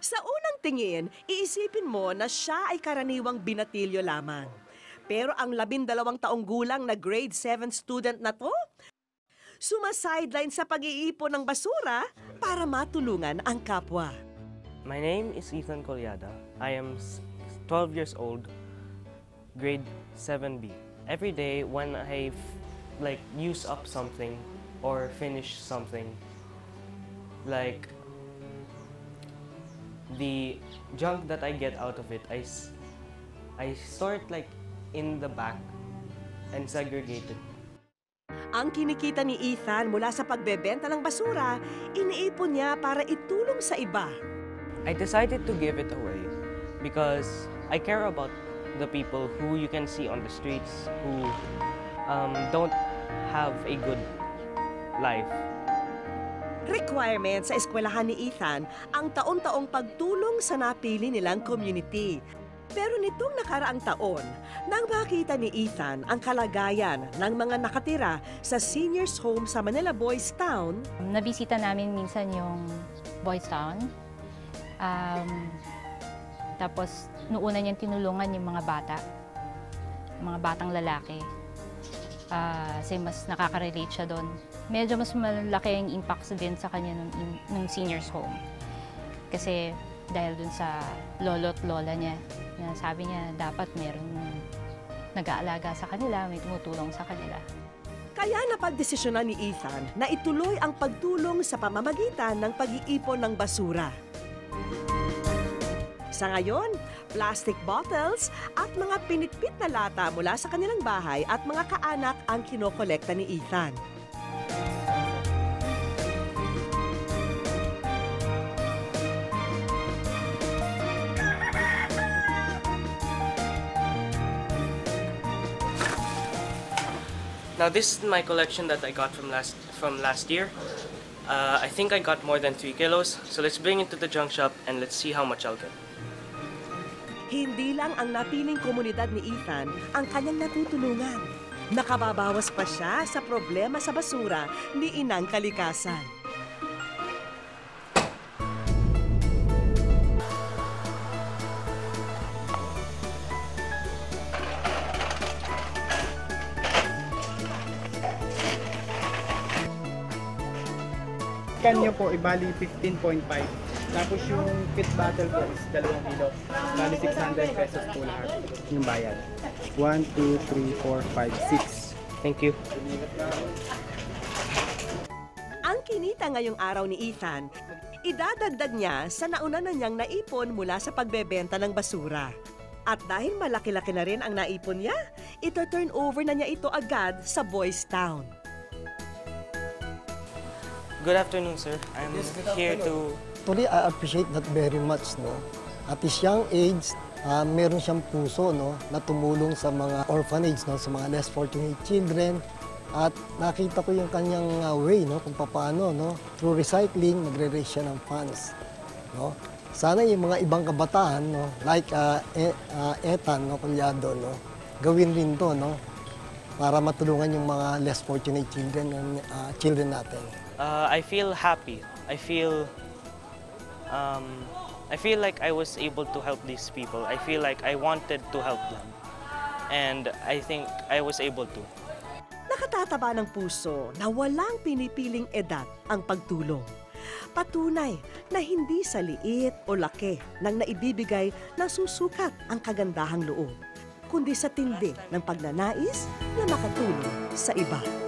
Sa unang tingin, iisipin mo na siya ay karaniwang binatilyo lamang. Pero ang labindalawang taong gulang na grade 7 student na to, sumasideline sa pag-iipon ng basura para matulungan ang kapwa. My name is Ethan Colyada. I am s- 12 years old, grade 7B. Every day when I like use up something or finish something, like the junk that I get out of it, I, I store it like in the back and segregate it. Ang kinikita ni Ethan mula sa pagbebenta ng basura, iniipon niya para itulong sa iba. I decided to give it away because I care about the people who you can see on the streets who um, don't have a good life. Requirement sa eskwelahan ni Ethan ang taon-taong pagtulong sa napili nilang community. Pero nitong nakaraang taon, nang makita ni Ethan ang kalagayan ng mga nakatira sa seniors home sa Manila Boys Town, Nabisita namin minsan yung Boys Town. Um, tapos, noong una niyang tinulungan yung mga bata, mga batang lalaki. Ah, kasi mas nakaka-relate siya doon. Medyo mas malaki ang impact din sa kanya nung, nung seniors home. Kasi dahil dun sa lolo at lola niya, na sabi niya dapat meron nag-aalaga sa kanila, may tumutulong sa kanila. kaya napagdesisyonan ni Ethan na ituloy ang pagtulong sa pamamagitan ng pag-iipon ng basura. Sa ngayon, plastic bottles at mga pinitpit na lata mula sa kanilang bahay at mga kaanak ang kinokolekta ni Ethan. Now this is my collection that I got from last from last year. Uh, I think I got more than three kilos. So let's bring it to the junk shop and let's see how much I'll get. Hindi lang ang napiling komunidad ni Ethan ang kanyang natutulungan. Nakababawas pa siya sa problema sa basura ni Inang Kalikasan. Can nyo po, ibali 15.5. Tapos yung pit bottle po is 2 kilo. Bali 600 pesos po lahat yung bayad. 1, 2, 3, 4, 5, 6. Thank you. Ang kinita ngayong araw ni Ethan, idadagdag niya sa nauna na niyang naipon mula sa pagbebenta ng basura. At dahil malaki-laki na rin ang naipon niya, ito turn over na niya ito agad sa Boys Town. Good afternoon, sir. I'm here to Actually, I appreciate that very much, no? At his young age, ah, meron siyang puso, no? Na tumulong sa mga orphanage, no? Sa mga less fortunate children. At nakita ko yung kanyang ah, way, no? Kung paano, no? Through recycling, nagre-raise siya ng funds, no? Sana yung mga ibang kabataan, no? Like ah, e- ah, Ethan, no? Kulyado, no? Gawin rin to, no? Para matulungan yung mga less fortunate children, ah, children natin. Uh, I feel happy. I feel um, I feel like I was able to help these people. I feel like I wanted to help them. And I think I was able to. Nakatataba ng puso na walang pinipiling edad ang pagtulong. Patunay na hindi sa liit o laki ng naibibigay na susukat ang kagandahang loob, kundi sa tindi ng pagnanais na makatulong sa iba.